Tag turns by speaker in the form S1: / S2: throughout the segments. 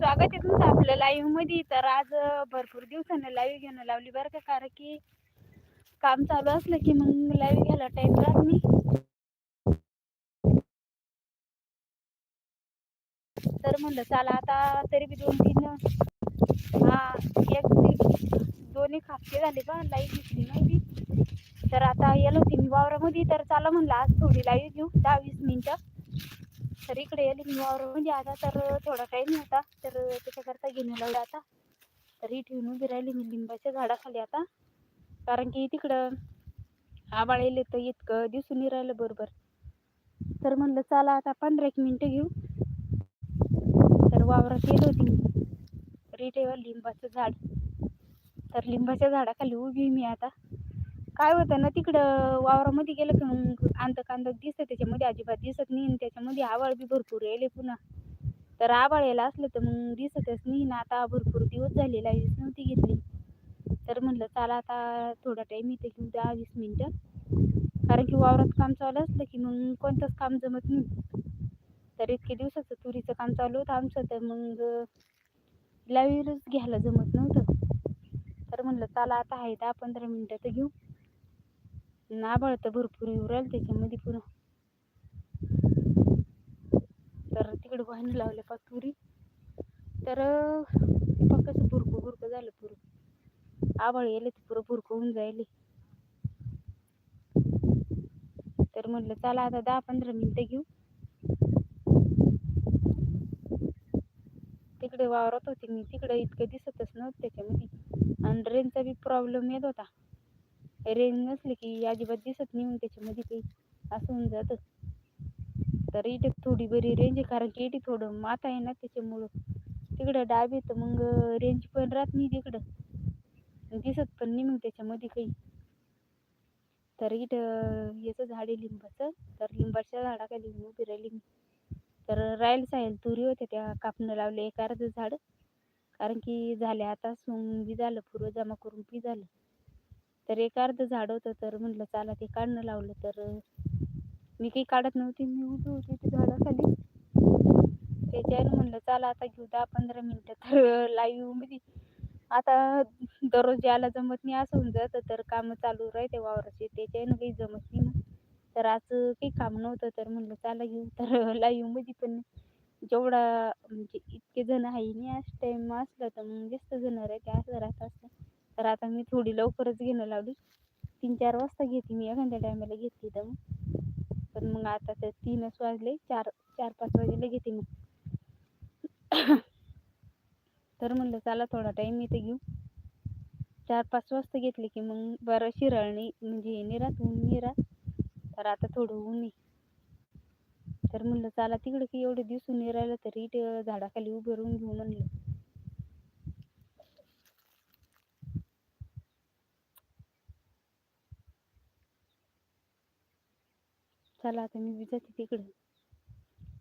S1: स्वागत आहे तुमचं आपल्या लाईव्हमध्ये. तर आज भरपूर दिवसानं लाईव्ह घेणं लावली बरं का कारण की काम चालू असलं की मग लाईव्ह घ्यायला टाईम राहत नाही. तर म्हणलं चला आता तरी बी दोन तीन हा एक दोन्ही खापके एक झाले का लाईव्ह घेतली नाही तर आता येलो होती मी वावरामध्ये. तर चला म्हणलं आज थोडी लाईव्ह घेऊ दहा वीस मिनिटं. तर इकडे येले म्हणजे आता तर थोडा टाईम होता तर त्याच्याकरता घेऊन लावलं आता. तर ही ठेवून उभी राहिली मी लिंबाच्या झाडाखाली आता. कारण की तिकडं आबाळ येले तर इतकं दिसून नाही राहिलं बरोबर. तर म्हणलं चला आता पंधरा एक मिनटं घेऊ. तर वावरात येत होती रिटेवर लिंबाचं झाड. तर लिंबाच्या झाडाखाली उभी मी आता. काय होतं ना तिकडं वावरामध्ये गेलं की मग अंत कांदक दिसतं त्याच्यामध्ये अजिबात दिसत नाही आणि त्याच्यामध्ये आवाळ बी भरपूर येले पुन्हा. तर आवाळ यायला असलं तर मग दिसतच नाही ना आता भरपूर दिवस झाले लाईव्ह नव्हती घेतली. तर म्हणलं चला आता थोडा टाईम इथे घेऊ दहा वीस मिनटं. कारण की वावरात काम चालू असलं की मग कोणतंच काम जमत नाही. तर इतके दिवसाचं तुरीचं काम चालू होतं आमचं तर मग लाईव्हच घ्यायला जमत नव्हतं. तर म्हणलं चला आता आहे दहा पंधरा मिनटं तर घेऊ. नाबाळ तर भरपूर येऊ राहिलं त्याच्यामध्ये पुन्हा तर तिकडे वाहन लावले पा तुरी तर पा कसं भुरकं भुरकं झालं पुरं. आबाळ येले ते पुरं भुरकं होऊन जायले. तर म्हणलं चला आता दहा पंधरा मिनटं घेऊ. तिकडे वावरत होते मी. तिकडे इतकं दिसतच नव्हतं त्याच्यामध्ये. आणि रेंजचा बी प्रॉब्लेम येत होता. रेंज नसली की अजिबात दिसत नाही मग त्याच्यामध्ये काही असं होऊन जातं. तर इथे थोडी बरी रेंज आहे कारण की इथे थोडं माथा आहे ना त्याच्यामुळं. तिकडं डाब येतं तर मग रेंज पण राहत नाही तिकडं. दिसत पण नाही मग त्याच्यामध्ये काही. तर इथं याचं झाड आहे लिंबाचं. तर लिंबाच्या झाडाखाली उभी राहिली मी. तर राहील साहेल तुरी होत्या त्या कापणं लावले एक अर्ध झाड. कारण की झाले आता सोंग बी झालं पूर्व जमा करून बी झालं. तर एक अर्ध झाड होतं तर म्हटलं चला ते काढणं लावलं तर मी काही काढत नव्हती मी उभी होती ते झाडाखाली. त्याच्यावर म्हणलं चला आता घेऊ दहा पंधरा मिनटं तर लाईव्हमध्ये. आता दररोज ज्याला जमत नाही असं होऊन जातं तर कामं चालू राहते वावराचे त्याच्यानं काही जमत नाही मग तर आज काही काम नव्हतं तर म्हणलं चला घेऊ तर लाईव्हमध्ये पण जेवढा म्हणजे इतके जण आहे नाही आज टाईम असला तर मग जास्त जण राहते असं राहत असतं. तर आता मी थोडी लवकरच घेणं लावली. तीन चार वाजता घेते मी एखाद्या टायमाला घेतली तर मग. पण मग आता तर तीनच वाजले चार चार पाच वाजेला घेते मग तर म्हणलं चला थोडा टाईम इथे घेऊ. चार पाच वाजता घेतली की मग बरं शिराळणी म्हणजे हे ऊन निरात. तर आता थोडं ऊन तर म्हणलं चला तिकडे की एवढं दिवसून निरायला राहिलं तर झाडाखाली उभं राहून घेऊ म्हणलं. चला आता मी बी जाते तिकडं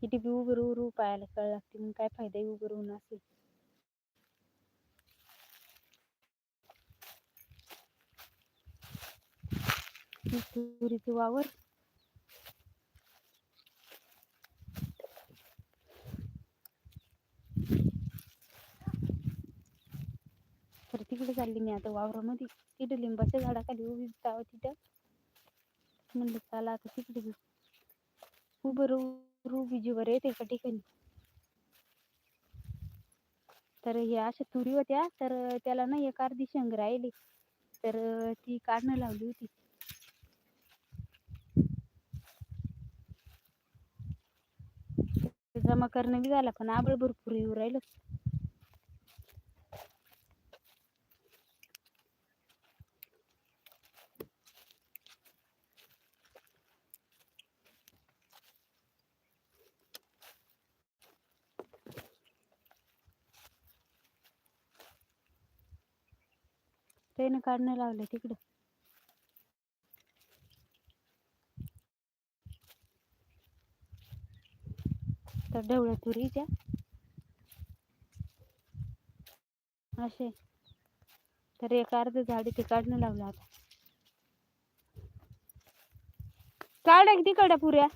S1: इथे बी उभं राहू राहू पायाला कळ लागते मग काय फायदा आहे उभं राहून असेल तुरीचं वावर. तर तिकडे चालली मी आता वावरामध्ये. तिथं लिंबाच्या झाडाखाली उभी जावं तिथं. म्हणलं चला आता तिकडे घेऊ उभं विजेवर येते एका ठिकाणी. तर हे अशा तुरी होत्या तर त्याला ना एक अर्धी शेंग राहिली. तर ती काढणं लावली होती. जमा करणं बी झालं पण आबळ भरपूर येऊ राहिलं. पेन काढणं लावलं तिकडं. तर ढवळ्या तुरीच्या असे. तर एक अर्ध झाड ते काढणं लावलं आता. काढ तिकडं पुऱ्या.